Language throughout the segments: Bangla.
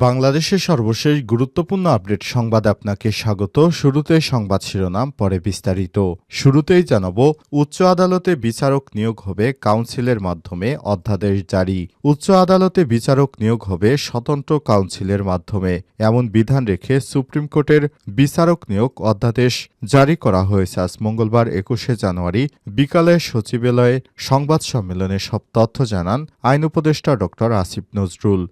বাংলাদেশের সর্বশেষ গুরুত্বপূর্ণ আপডেট সংবাদ আপনাকে স্বাগত। শুরুতে সংবাদ শিরোনাম, পরে বিস্তারিত। শুরুতেই জানাব, উচ্চ আদালতে বিচারক নিয়োগ হবে কাউন্সিলের মাধ্যমে অধ্যাদেশ জারি। উচ্চ আদালতে বিচারক নিয়োগ হবে স্বতন্ত্র কাউন্সিলের মাধ্যমে। এমন বিধান রেখে সুপ্রিম কোর্টের বিচারক নিয়োগ অধ্যাদেশ জারি করা হয়েছে আজ মঙ্গলবার, একুশে জানুয়ারি। বিকালে সচিবালয়ে সংবাদ সম্মেলনে সব তথ্য জানান আইন উপদেষ্টা ড আসিফ নজরুল।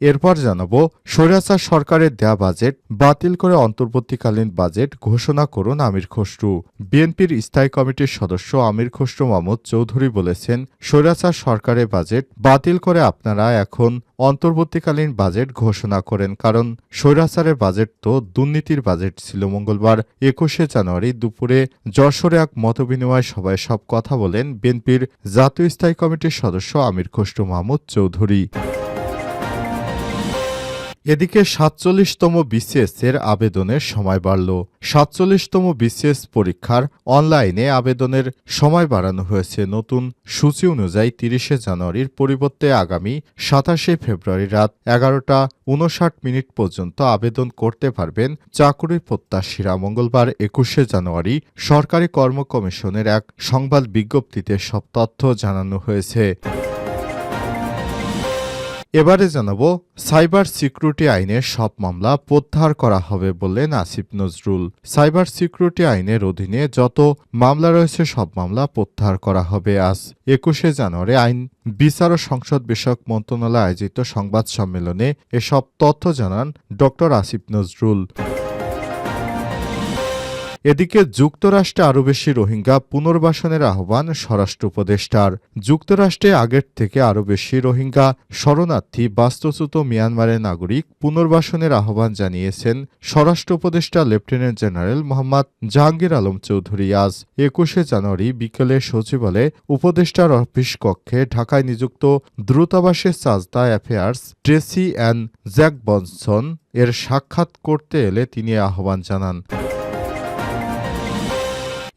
এরপর জানাব, স্বৈরাচার সরকারের দেয়া বাজেট বাতিল করে অন্তর্বর্তীকালীন বাজেট ঘোষণা করুন আমির খসরু। বিএনপির স্থায়ী কমিটির সদস্য আমির খসরু মাহমুদ চৌধুরী বলেছেন, স্বৈরাচার সরকারের বাজেট বাতিল করে আপনারা এখন অন্তর্বর্তীকালীন বাজেট ঘোষণা করেন কারণ স্বৈরাচারের বাজেট তো দুর্নীতির বাজেট ছিল মঙ্গলবার একুশে জানুয়ারি দুপুরে যশোরে এক মতবিনিময় সভায় সব কথা বলেন বিএনপির জাতীয় স্থায়ী কমিটির সদস্য আমির খসরু মাহমুদ চৌধুরী। এদিকে সাতচল্লিশতম বিসিএস এর আবেদনের সময় বাড়ল। সাতচল্লিশতম বিসিএস পরীক্ষার অনলাইনে আবেদনের সময় বাড়ানো হয়েছে। নতুন সূচি অনুযায়ী তিরিশে জানুয়ারির পরিবর্তে আগামী সাতাশে ফেব্রুয়ারি রাত এগারোটা উনষাট মিনিট পর্যন্ত আবেদন করতে পারবেন চাকুরি প্রত্যাশীরা। মঙ্গলবার একুশে জানুয়ারি সরকারি কর্ম কমিশনের এক সংবাদ বিজ্ঞপ্তিতে সব তথ্য জানানো হয়েছে। এবারে জানাব, সাইবার সিকিউরিটি আইনের সব মামলা প্রত্যাহার করা হবে বললেন আসিফ নজরুল। সাইবার সিকিউরিটি আইনের অধীনে যত মামলা রয়েছে, সব মামলা প্রত্যাহার করা হবে আজ। একুশে জানুয়ারি আইন বিচার ও সংসদ বিষয়ক মন্ত্রণালয় আয়োজিত সংবাদ সম্মেলনে এসব তথ্য জানান ড আসিফ নজরুল। এদিকে যুক্তরাষ্ট্রে আরও বেশি রোহিঙ্গা পুনর্বাসনের আহ্বান স্বরাষ্ট্র উপদেষ্টার। যুক্তরাষ্ট্রে আগের থেকে আরও বেশি রোহিঙ্গা শরণার্থী বাস্তুচ্যুত মিয়ানমারের নাগরিক পুনর্বাসনের আহ্বান জানিয়েছেন স্বরাষ্ট্র উপদেষ্টা লেফটেন্যান্ট জেনারেল মোহাম্মদ জাহাঙ্গীর আলম চৌধুরী। আজ একুশে জানুয়ারি বিকেলে সচিবালয়ে উপদেষ্টার অফিস কক্ষে ঢাকায় নিযুক্ত দ্রুতাবাসের charge d' affaires Tracy Ann Jacobson এর সাক্ষাৎ করতে এলে তিনি আহ্বান জানান।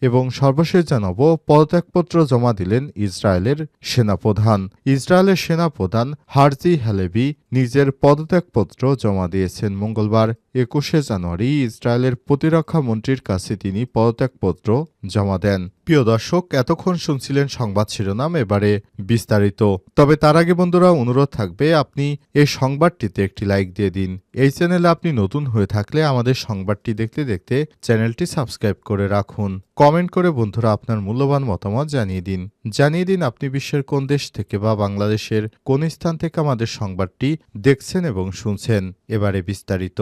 এবং সর্বশেষ জানাব, পদত্যাগপত্র জমা দিলেন ইসরায়েলের সেনাপ্রধান। ইসরায়েলের সেনাপ্রধান হারজি হ্যালেবি নিজের পদত্যাগপত্র জমা দিয়েছেন মঙ্গলবার, একুশে জানুয়ারি। ইসরায়েলের প্রতিরক্ষা মন্ত্রীর কাছে তিনি পদত্যাগপত্র জমা দেন। প্রিয় দর্শক, এতক্ষণ শুনছিলেন সংবাদ শিরোনাম, এবারে বিস্তারিত। তবে তার আগে বন্ধুরা, অনুরোধ থাকবে, আপনি এই সংবাদটিতে একটি লাইক দিয়ে দিন। এই চ্যানেলে আপনি নতুন হয়ে থাকলে আমাদের সংবাদটি দেখতে দেখতে চ্যানেলটি সাবস্ক্রাইব করে রাখুন। কমেন্ট করে বন্ধুরা আপনার মূল্যবান মতামত জানিয়ে দিন। জানিয়ে দিন আপনি বিশ্বের কোন দেশ থেকে বা বাংলাদেশের কোন স্থান থেকে আমাদের সংবাদটি দেখছেন এবং শুনছেন। এবারে বিস্তারিত।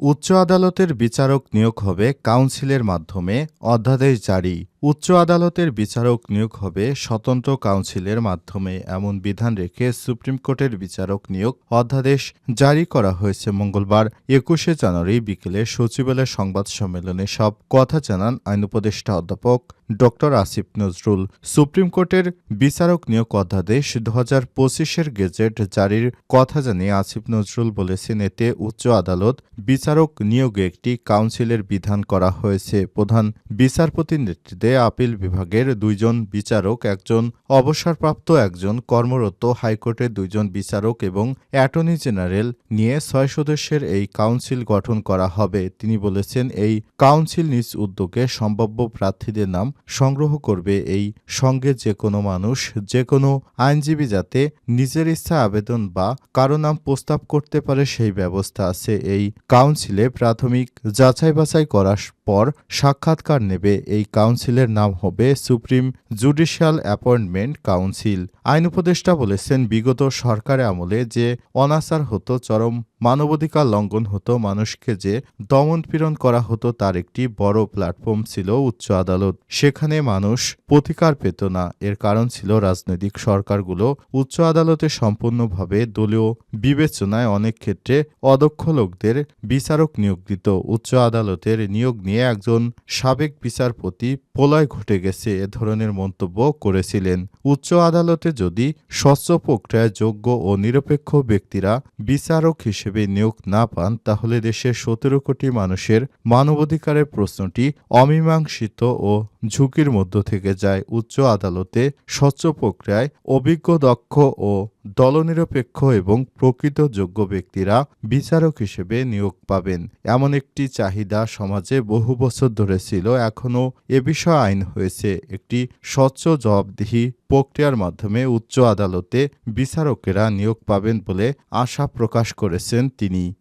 উচ্চ আদালতের বিচারক নিয়োগ হবে কাউন্সিলের মাধ্যমে, অধ্যাদেশ জারি। উচ্চ আদালতের বিচারক নিয়োগ হবে স্বতন্ত্র কাউন্সিলের মাধ্যমে এমন বিধান রেখে সুপ্রিম কোর্টের বিচারক নিয়োগ অধ্যাদেশ জারি করা হয়েছে মঙ্গলবার, একুশে জানুয়ারি বিকেলে সচিবালয় সংবাদ সম্মেলনে সব কথা জানান আইন উপদেষ্টা অধ্যাপক ড আসিফ নজরুল। সুপ্রিম কোর্টের বিচারক নিয়োগ অধ্যাদেশ দু হাজার পঁচিশের গেজেট জারির কথা জানিয়ে আসিফ নজরুল বলেছেন, এতে উচ্চ আদালত বিচারক নিয়োগে একটি কাউন্সিলের বিধান করা হয়েছে। প্রধান বিচারপতির নেতৃত্বে আপিল বিভাগের দুইজন বিচারক, একজন অবসরপ্রাপ্ত, একজন কর্মরত হাইকোর্টের দুইজন বিচারক এবং অ্যাটর্নি জেনারেল নিয়ে ছয় সদস্যের এই কাউন্সিল গঠন করা হবে। তিনি বলেছেন, এই কাউন্সিল নিজ উদ্যোগে সম্ভাব্য প্রার্থীদের নাম সংগ্রহ করবে। এই সঙ্গে যে কোনো মানুষ যে কোনো আইনজীবী যাতে নিজের ইচ্ছা আবেদন বা কারও নাম প্রস্তাব করতে পারে, সেই ব্যবস্থা আছে। এই কাউন্সিলে প্রাথমিক যাচাই বাছাই করার পর সাক্ষাৎকার নেবে। এই কাউন্সিলের নাম হবে সুপ্রিম জুডিশিয়াল অ্যাপয়েন্টমেন্ট কাউন্সিল। আইন উপদেষ্টা বলেছেন, বিগত সরকার আমলে যে অনাচার হতো চরম মানবাধিকার লঙ্ঘন হতো, মানুষকে যে দমন পীড়ন করা হতো তার একটি বড় প্ল্যাটফর্ম ছিল উচ্চ আদালত। সেখানে মানুষ প্রতিকার পেত না। এর কারণ ছিল রাজনৈতিক সরকারগুলো উচ্চ আদালতে সম্পূর্ণভাবে দলীয় বিবেচনায় অনেক ক্ষেত্রে অদক্ষ লোকদের বিচারক নিয়োগ দিত। উচ্চ আদালতের নিয়োগ নিয়ে একজন সাবেক বিচারপতি প্রলয় ঘটে গেছে, এ ধরনের মন্তব্য করেছিলেন। উচ্চ আদালতে যদি স্বচ্ছ প্রক্রিয়ায় যোগ্য ও নিরপেক্ষ ব্যক্তিরা বিচারক হিসেবে হিসেবে নিয়োগ না পান তাহলে দেশের সতেরো কোটি মানুষের মানবাধিকারের প্রশ্নটি অমীমাংসিত ও ঝুঁকির মধ্য থেকে যায় উচ্চ আদালতে স্বচ্ছ প্রক্রিয়ায় অভিজ্ঞ, দক্ষ ও দলনিরপেক্ষ এবং প্রকৃত যোগ্য ব্যক্তিরা বিচারক হিসেবে নিয়োগ পাবেন। এমন একটি চাহিদা সমাজে বহু বছর ধরে ছিল, এখনও এ বিষয়ে আইন হয়েছে। একটি স্বচ্ছ, জবাবদিহি প্রক্রিয়ার মাধ্যমে উচ্চ আদালতে বিচারকেরা নিয়োগ পাবেন বলে আশা প্রকাশ করেছেন তিনি।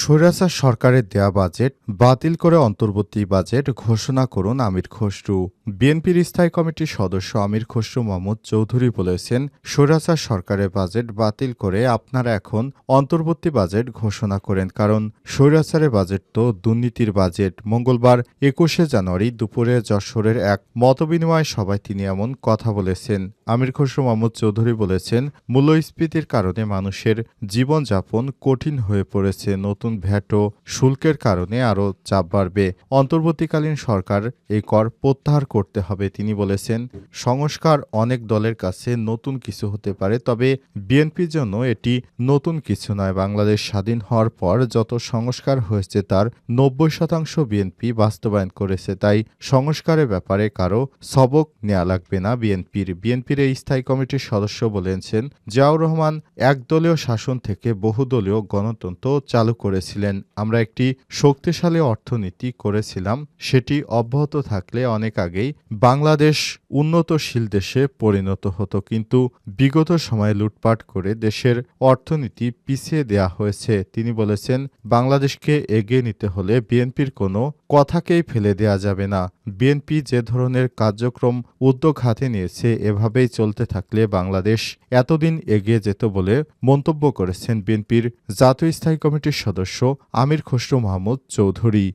স্বৈরাচার সরকারের দেয়া বাজেট বাতিল করে অন্তর্বর্তী বাজেট ঘোষণা করুন আমির খসরু। বিএনপির স্থায়ী কমিটির সদস্য আমির খসরু মাহমুদ চৌধুরী বলেছেন, স্বৈরাচার সরকারের বাজেট বাতিল করে আপনারা এখন অন্তর্বর্তী বাজেট ঘোষণা করেন কারণ স্বৈরাচারের বাজেট তো দুর্নীতির বাজেট। মঙ্গলবার একুশে জানুয়ারি দুপুরে যশোরের এক মতবিনিময় সভায় তিনি এমন কথা বলেছেন। আমির খসরু মাহমুদ চৌধুরী বলেছেন, মূল্যস্ফীতির কারণে মানুষের জীবনযাপন কঠিন হয়ে পড়েছে, নতুন ভ্যাট ও শুল্কের কারণে আরও চাপ বাড়বে। অন্তর্বর্তীকালীন সরকার এই কর প্রত্যাহার করতে হবে, তিনি বলেছেন। সংস্কার অনেক দলের কাছে নতুন কিছু হতে পারে, তবে বিএনপির জন্য এটি নতুন কিছু নয়। বাংলাদেশ স্বাধীন হওয়ার পর যত সংস্কার হয়েছে, তার নব্বই শতাংশ বিএনপি বাস্তবায়ন করেছে। তাই সংস্কারের ব্যাপারে কারও সবক নেওয়া লাগবে না বিএনপির। বিএনপির এই স্থায়ী কমিটির সদস্য বলেছেন, জিয়াউর রহমান একদলীয় শাসন থেকে বহুদলীয় গণতন্ত্র চালু করেছিলেন। আমরা একটি শক্তিশালী অর্থনীতি করেছিলাম। সেটি অব্যাহত থাকলে অনেক আগেই বাংলাদেশ উন্নতশীল দেশে পরিণত হতো। কিন্তু বিগত সময়ে লুটপাট করে দেশের অর্থনীতি পিছিয়ে দেয়া হয়েছে। তিনি বলেছেন, বাংলাদেশকে এগিয়ে নিতে হলে বিএনপির কোনো কথাকেই ফেলে দেয়া যাবে না। বিএনপি যে ধরনের কার্যক্রম উদ্যোগ হাতে নিয়েছে, এভাবেই চলতে থাকলে বাংলাদেশ এতদিন এগিয়ে যেত বলে মন্তব্য করেছেন বিএনপির জাতীয় স্থায়ী কমিটির সদস্য আমির খসরু মাহমুদ চৌধুরী।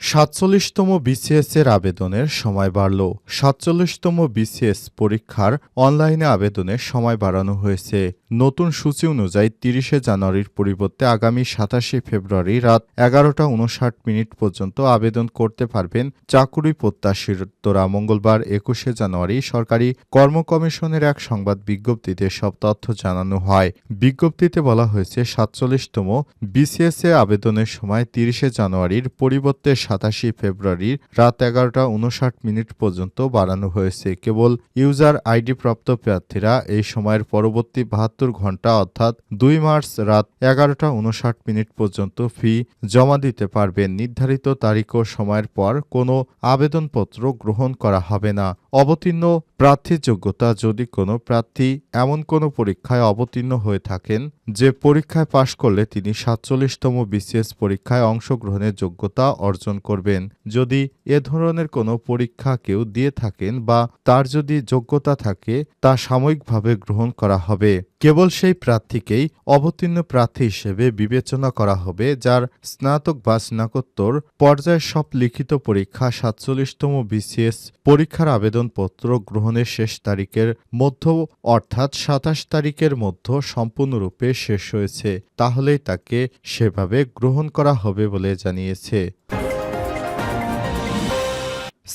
সাতচল্লিশতম বিসিএস এর আবেদনের সময় বাড়ল। সাতচল্লিশতম বিসিএস পরীক্ষার অনলাইনে আবেদনের সময় বাড়ানো হয়েছে। নতুন সূচি অনুযায়ী তিরিশে জানুয়ারির পরিবর্তে আগামী সাতাশে ফেব্রুয়ারি রাত এগারোটা উনষাট মিনিট পর্যন্ত আবেদন করতে পারবেন চাকুরি প্রত্যাশীর প্রত্যাশীরা মঙ্গলবার একুশে জানুয়ারি সরকারি কর্ম কমিশনের এক সংবাদ বিজ্ঞপ্তিতে সব তথ্য জানানো হয়। বিজ্ঞপ্তিতে বলা হয়েছে, সাতচল্লিশতম বিসিএস এ আবেদনের সময় তিরিশে জানুয়ারির পরিবর্তে সাতাশে ফেব্রুয়ারি রাত এগারোটা উনষাট মিনিট পর্যন্ত বাড়ানো হয়েছে। কেবল ইউজার আইডি প্রাপ্ত প্রার্থীরা এই সময়ের পরবর্তী বাহাত্তর ঘণ্টা অর্থাৎ দুই মার্চ রাত এগারোটা উনষাট মিনিট পর্যন্ত ফি জমা দিতে পারবেন। নির্ধারিত তারিখ ও সময়ের পর কোনো আবেদনপত্র গ্রহণ করা হবে না। অবতীর্ণ প্রার্থীর যোগ্যতা যদি কোনো প্রার্থী এমন কোনো পরীক্ষায় অবতীর্ণ হয়ে থাকেন যে পরীক্ষায় পাশ করলে তিনি সাতচল্লিশতম বিসিএস পরীক্ষায় অংশগ্রহণের যোগ্যতা অর্জন করবেন। যদি এ ধরনের কোনো পরীক্ষা কেউ দিয়ে থাকেন বা তার যদি যোগ্যতা থাকে, তা সাময়িকভাবে গ্রহণ করা হবে। কেবল সেই প্রার্থীকেই অবতীর্ণ প্রার্থী হিসেবে বিবেচনা করা হবে, যার স্নাতক বা স্নাতকোত্তর পর্যায়ের সব লিখিত পরীক্ষা সাতচল্লিশতম বিসিএস পরীক্ষার আবেদনপত্র গ্রহণের শেষ তারিখের মধ্য অর্থাৎ সাতাশ তারিখের মধ্য সম্পূর্ণরূপে শেষ হয়েছে। তাহলেই তাকে সেভাবে গ্রহণ করা হবে বলে জানিয়েছে।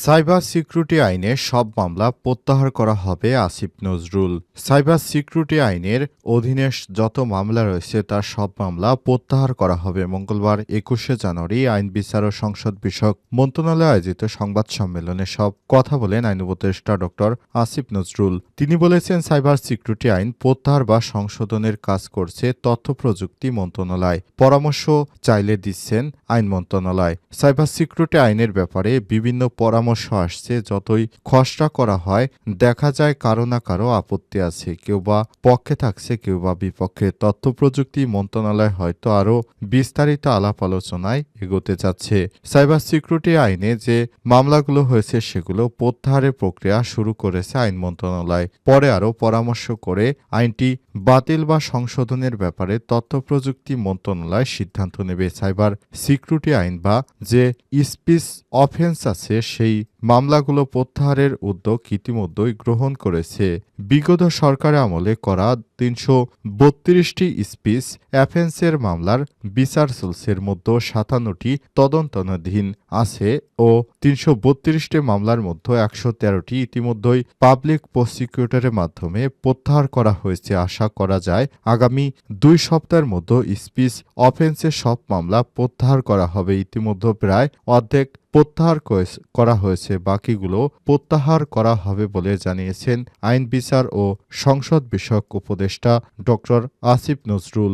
সাইবার সিকিউরিটি আইনে সব মামলা প্রত্যাহার করা হবে আসিফ নজরুল। সাইবার সিকিউরিটি আইনের অধীনে যত মামলা রয়েছে, তার সব মামলা প্রত্যাহার করা হবে। মঙ্গলবার একুশে জানুয়ারি আইন বিচার ও সংসদ বিষয়ক মন্ত্রণালয়ে আয়োজিত সংবাদ সম্মেলনে সব কথা বলেন আইন উপদেষ্টা ডক্টর আসিফ নজরুল। তিনি বলেছেন, সাইবার সিকিউরিটি আইন প্রত্যাহার বা সংশোধনের কাজ করছে তথ্য প্রযুক্তি মন্ত্রণালয়। পরামর্শ চাইলে দিচ্ছেন আইন মন্ত্রণালয়। সাইবার সিকিউরিটি আইনের ব্যাপারে বিভিন্ন পরামর্শ আসছে, যতই খসড়া করা হয়, দেখা যায় কারও না কারও আপত্তি আছে। কেউ বা পক্ষে থাকছে, কেউ বা বিপক্ষে। তথ্য প্রযুক্তি মন্ত্রণালয় হয়তো আরও বিস্তারিত আলাপ আলোচনায় এগোতে যাচ্ছে। সাইবার সিকিউরিটি আইনে যে মামলাগুলো হয়েছে, সেগুলো প্রত্যাহারের প্রক্রিয়া শুরু করেছে আইন মন্ত্রণালয়। পরে আরও পরামর্শ করে আইনটি বাতিল বা সংশোধনের ব্যাপারে তথ্য প্রযুক্তি মন্ত্রণালয় সিদ্ধান্ত নেবে। সাইবার সিকিউরিটি আইন বা যে স্পিচ অফেন্স আছে, সেই really মামলাগুলো প্রত্যাহারের উদ্যোগ ইতিমধ্যেই গ্রহণ করেছে। বিগত সরকার আমলে করা তিনশো বত্রিশটি স্পিচ অ্যাফেন্সের মামলার বিচার চলছে মধ্যে সাতান্নটি তদন্তাধীন আছে ও তিনশো বত্রিশটি মামলার মধ্যে একশো তেরোটি ইতিমধ্যেই পাবলিক প্রসিকিউটরের মাধ্যমে প্রত্যাহার করা হয়েছে আশা করা যায়। আগামী দুই সপ্তাহের মধ্যে স্পিচ অফেন্সের সব মামলা প্রত্যাহার করা হবে। ইতিমধ্যে প্রায় অর্ধেক প্রত্যাহার করা হয়েছে। বাকিগুলো প্রত্যাহার করা হবে বলে জানিয়েছেন আইন বিচার ও সংসদ বিষয়ক উপদেষ্টা ড আসিফ নজরুল।